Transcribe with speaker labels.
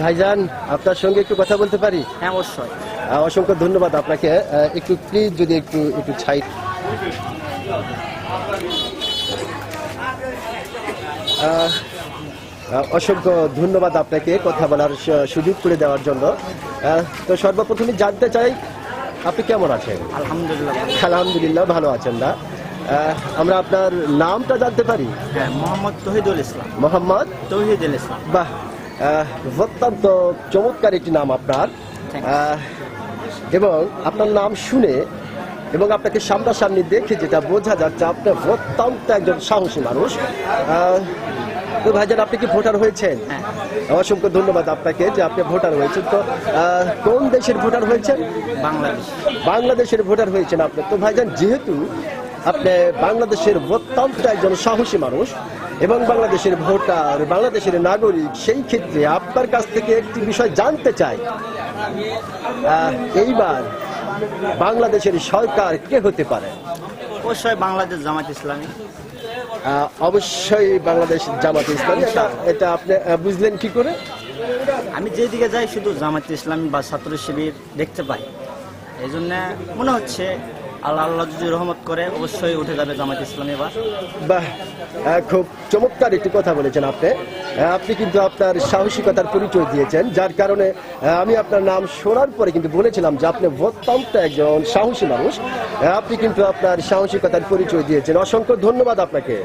Speaker 1: ভাইজান আপনার সঙ্গে একটু কথা বলতে পারি?
Speaker 2: হ্যাঁ অবশ্যই।
Speaker 1: অসংখ্য ধন্যবাদ আপনাকে। একটু প্লিজ যদি একটু একটু ছাই অসংখ্য ধন্যবাদ আপনাকে কথা বলার সুযোগ করে দেওয়ার জন্য। তো সর্বপ্রথমে জানতে চাই আপনি কেমন আছেন?
Speaker 2: আলহামদুলিল্লাহ
Speaker 1: আলহামদুলিল্লাহ ভালো আছেন না। আমরা আপনার নামটা জানতে পারি?
Speaker 2: হ্যাঁ মোহাম্মদ তহিদুল ইসলাম।
Speaker 1: মোহাম্মদ?
Speaker 2: তহিদুল ইসলাম।
Speaker 1: বাহ অত্যন্ত চমৎকার একটি নাম আপনার। এবং আপনার নাম শুনে এবং আপনাকে সামনাসামনি দেখে যেটা বোঝা যাচ্ছে আপনি অত্যন্ত একজন সাহসী মানুষ। তো ভাইজান আপনি কি ভোটার হয়েছেন?
Speaker 2: হ্যাঁ।
Speaker 1: অসংখ্য ধন্যবাদ আপনাকে যে আপনি ভোটার হয়েছেন। তো কোন দেশের ভোটার হয়েছেন?
Speaker 2: বাংলাদেশ।
Speaker 1: বাংলাদেশের ভোটার হয়েছেন আপনি। তো ভাইজান যেহেতু আপনি বাংলাদেশের অত্যন্ত একজন সাহসী মানুষ এবং বাংলাদেশের ভোটার বাংলাদেশের নাগরিক সেই ক্ষেত্রে আপনার কাছ থেকে একটি বিষয় জানতে চাই। এইবার বাংলাদেশের সরকার কে হতে পারে?
Speaker 2: অবশ্যই বাংলাদেশ জামাত ইসলামী।
Speaker 1: অবশ্যই বাংলাদেশ জামাত ইসলামী। এটা এটা আপনি বুঝলেন কি করে?
Speaker 2: আমি যেদিকে যাই শুধু জামাত ইসলামী বা ছাত্র শিবির দেখতে পাই। এই জন্য মনে হচ্ছে আল্লাহ আল্লাহ যদি রহমত করে, অবশ্যই উঠে যাবে জামাত ইসলামী এবার।
Speaker 1: বাহ খুব চমৎকার একটি কথা বলেছেন আপনি। আপনি কিন্তু আপনার সাহসিকতার পরিচয় দিয়েছেন, যার কারণে আমি আপনার নাম শোনার পরে কিন্তু বলেছিলাম যে আপনি অত্যন্ত একজন সাহসী মানুষ। আপনি কিন্তু আপনার সাহসিকতার পরিচয় দিয়েছেন। অসংখ্য ধন্যবাদ আপনাকে।